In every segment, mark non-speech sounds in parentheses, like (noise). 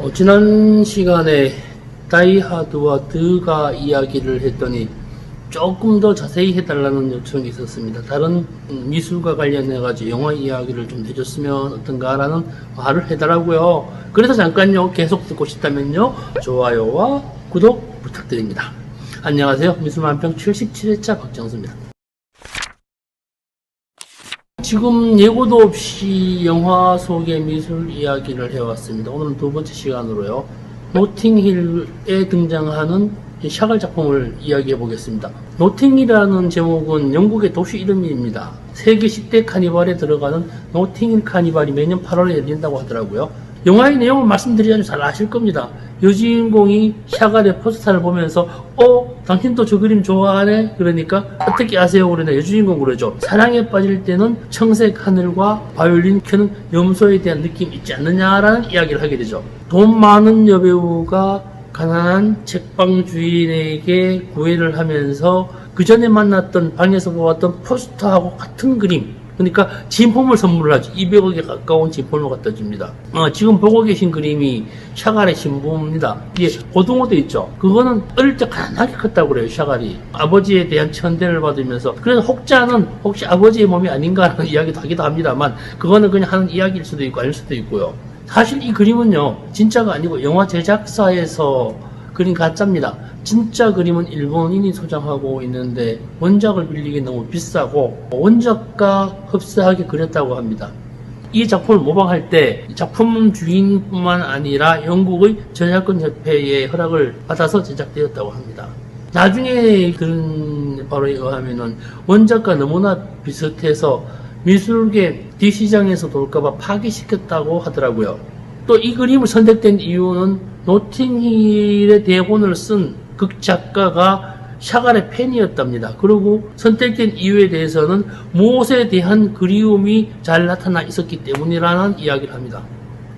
어, 지난 시간에 다이하드와 드가 이야기를 했더니 조금 더 자세히 해달라는 요청이 있었습니다. 다른 음, 미술과 관련해가지고 영화 이야기를 좀 해줬으면 어떤가라는 말을 해달라고요. 그래서 잠깐요, 계속 듣고 싶다면요, 좋아요와 구독 부탁드립니다. 안녕하세요. 미술만평 77회차 박정수입니다. 지금 예고도 없이 영화 속의 미술 이야기를 해왔습니다. 오늘은 두 번째 시간으로요. 노팅힐에 등장하는 이 샤갈 작품을 이야기해 보겠습니다. 노팅이라는 제목은 영국의 도시 이름입니다. 세계 10대 카니발에 들어가는 노팅힐 카니발이 매년 8월에 열린다고 하더라고요. 영화의 내용을 말씀드리자면 잘 아실 겁니다. 여주인공이 샤갈의 포스터를 보면서 어? 당신도 저 그림 좋아하네? 그러니까 어떻게 아세요? 그러나 여주인공 그러죠. 사랑에 빠질 때는 청색 하늘과 바이올린 켜는 염소에 대한 느낌 있지 않느냐라는 이야기를 하게 되죠. 돈 많은 여배우가 가난한 책방 주인에게 구애를 하면서 그 전에 만났던 방에서 보았던 포스터하고 같은 그림 그러니까 진품을 선물하죠. 200억에 가까운 진품을 갖다 줍니다. 어, 지금 보고 계신 그림이 샤갈의 신부입니다. 예, 고등어도 있죠. 그거는 어릴 때 가난하게 컸다고 그래요, 샤갈이. 아버지에 대한 천대를 받으면서. 그래서 혹자는 혹시 아버지의 몸이 아닌가라는 (laughs) 이야기도 하기도 합니다만, 그거는 그냥 하는 이야기일 수도 있고 아닐 수도 있고요. 사실 이 그림은요, 진짜가 아니고 영화 제작사에서 그린 가짜입니다. 진짜 그림은 일본인이 소장하고 있는데 원작을 빌리기 너무 비싸고 원작과 흡사하게 그렸다고 합니다. 이 작품을 모방할 때 작품 주인뿐만 아니라 영국의 저작권 협회의 허락을 받아서 제작되었다고 합니다. 나중에 그런 바로에 의하면은 원작과 너무나 비슷해서 미술계 뒷시장에서 돌까봐 파기시켰다고 하더라고요. 또 이 그림을 선택된 이유는 노팅힐의 대본을 쓴 극작가가 샤갈의 팬이었답니다. 그리고 선택된 이유에 대해서는 무엇에 대한 그리움이 잘 나타나 있었기 때문이라는 이야기를 합니다.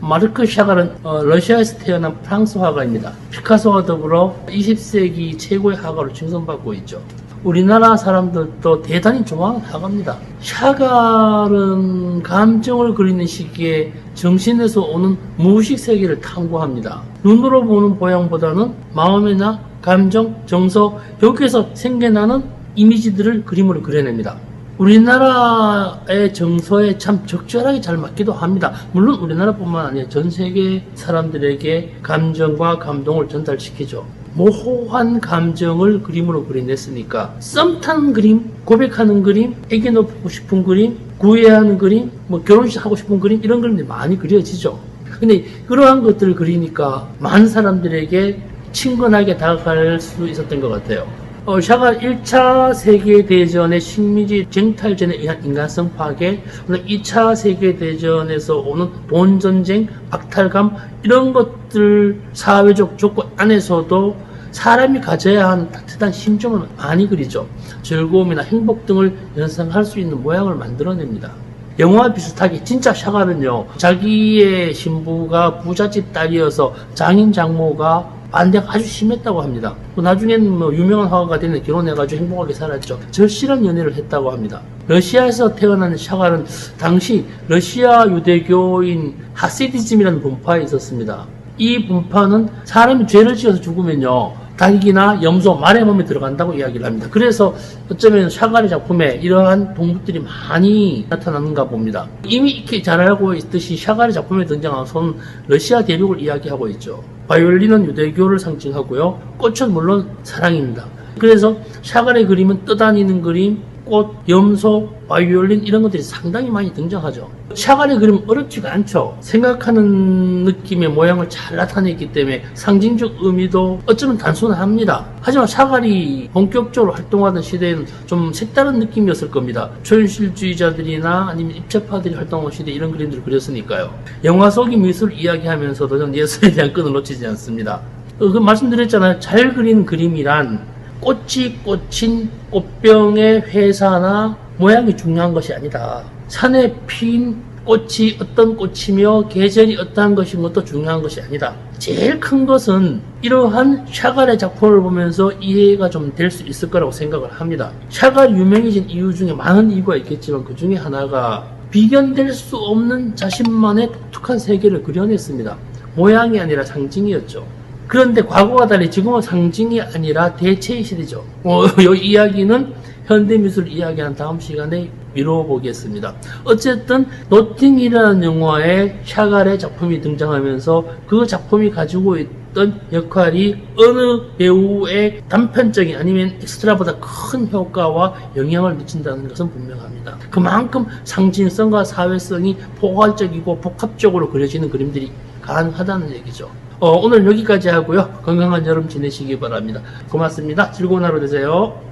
마르크 샤갈은 어, 러시아에서 태어난 프랑스 화가입니다. 피카소와 더불어 20세기 최고의 화가로 칭송받고 있죠. 우리나라 사람들도 대단히 화가입니다. 샤갈은 감정을 그리는 시기에 정신에서 오는 무의식 세계를 탐구합니다. 눈으로 보는 모양보다는 마음이나 감정, 정서, 여기에서 생겨나는 이미지들을 그림으로 그려냅니다. 우리나라의 정서에 참 적절하게 잘 맞기도 합니다. 물론 우리나라뿐만 아니라 전 세계 사람들에게 감정과 감동을 전달시키죠. 모호한 감정을 그림으로 그려냈으니까 썸 타는 그림, 고백하는 그림, 애기 놓고 싶은 그림, 구애하는 그림, 뭐 결혼식 하고 싶은 그림 이런 그림들이 많이 그려지죠. 근데 그러한 것들을 그리니까 많은 사람들에게 친근하게 다가갈 수 있었던 것 같아요. 어, 샤가 1차 세계대전의 식민지 쟁탈전에 의한 인간성 파괴, 2차 세계대전에서 오는 돈전쟁, 박탈감, 이런 것 들 사회적 조건 안에서도 사람이 가져야 하는 따뜻한 심정을 많이 그리죠. 즐거움이나 행복 등을 연상할 수 있는 모양을 만들어냅니다. 영화와 비슷하게 진짜 샤가는요, 자기의 신부가 부잣집 딸이어서 장인 장모가 반대가 아주 심했다고 합니다. 뭐 나중에는 뭐 유명한 화가가 되는 결혼해가지고 행복하게 살았죠. 절실한 연애를 했다고 합니다. 러시아에서 태어난 샤갈은 당시 러시아 유대교인 하시디즘이라는 분파에 있었습니다. 이 분파는 사람이 죄를 지어서 죽으면요. 닭이나 염소, 말의 몸에 들어간다고 이야기를 합니다. 그래서 어쩌면 샤갈의 작품에 이러한 동물들이 많이 나타나는가 봅니다. 이미 이렇게 잘 알고 있듯이 샤갈의 작품에 등장한 손 러시아 대륙을 이야기하고 있죠. 바이올린은 유대교를 상징하고요. 꽃은 물론 사랑입니다. 그래서 샤갈의 그림은 떠다니는 그림, 꽃, 염소, 바이올린 이런 것들이 상당히 많이 등장하죠. 샤갈의 그림 어렵지가 않죠. 생각하는 느낌의 모양을 잘 나타냈기 때문에 상징적 의미도 어쩌면 단순합니다. 하지만 샤갈이 본격적으로 활동하던 시대에는 좀 색다른 느낌이었을 겁니다. 초현실주의자들이나 아니면 입체파들이 활동하는 시대에 이런 그림들을 그렸으니까요. 영화 속의 미술을 이야기하면서도 저는 예술에 대한 끈을 놓치지 않습니다. 어, 그 말씀드렸잖아요. 잘 그린 그림이란 꽃이 꽂힌 꽃병의 회사나 모양이 중요한 것이 아니다. 산에 핀 꽃이 어떤 꽃이며 계절이 어떠한 것인 것도 중요한 것이 아니다. 제일 큰 것은 이러한 샤갈의 작품을 보면서 이해가 좀 될 수 있을 거라고 생각을 합니다. 샤갈 유명해진 이유 중에 많은 이유가 있겠지만 그 중에 하나가 비견될 수 없는 자신만의 독특한 세계를 그려냈습니다. 모양이 아니라 상징이었죠. 그런데 과거와 달리 지금은 상징이 아니라 대체의 시대죠. 어, (laughs) 이 이야기는 현대미술 이야기한 다음 시간에 미뤄보겠습니다. 어쨌든 노팅이라는 영화에 샤갈의 작품이 등장하면서 그 작품이 가지고 있던 역할이 어느 배우의 단편적인 아니면 엑스트라보다 큰 효과와 영향을 미친다는 것은 분명합니다. 그만큼 상징성과 사회성이 포괄적이고 복합적으로 그려지는 그림들이 가능하다는 얘기죠. 어, 오늘 여기까지 하고요. 건강한 여름 지내시기 바랍니다. 고맙습니다. 즐거운 하루 되세요.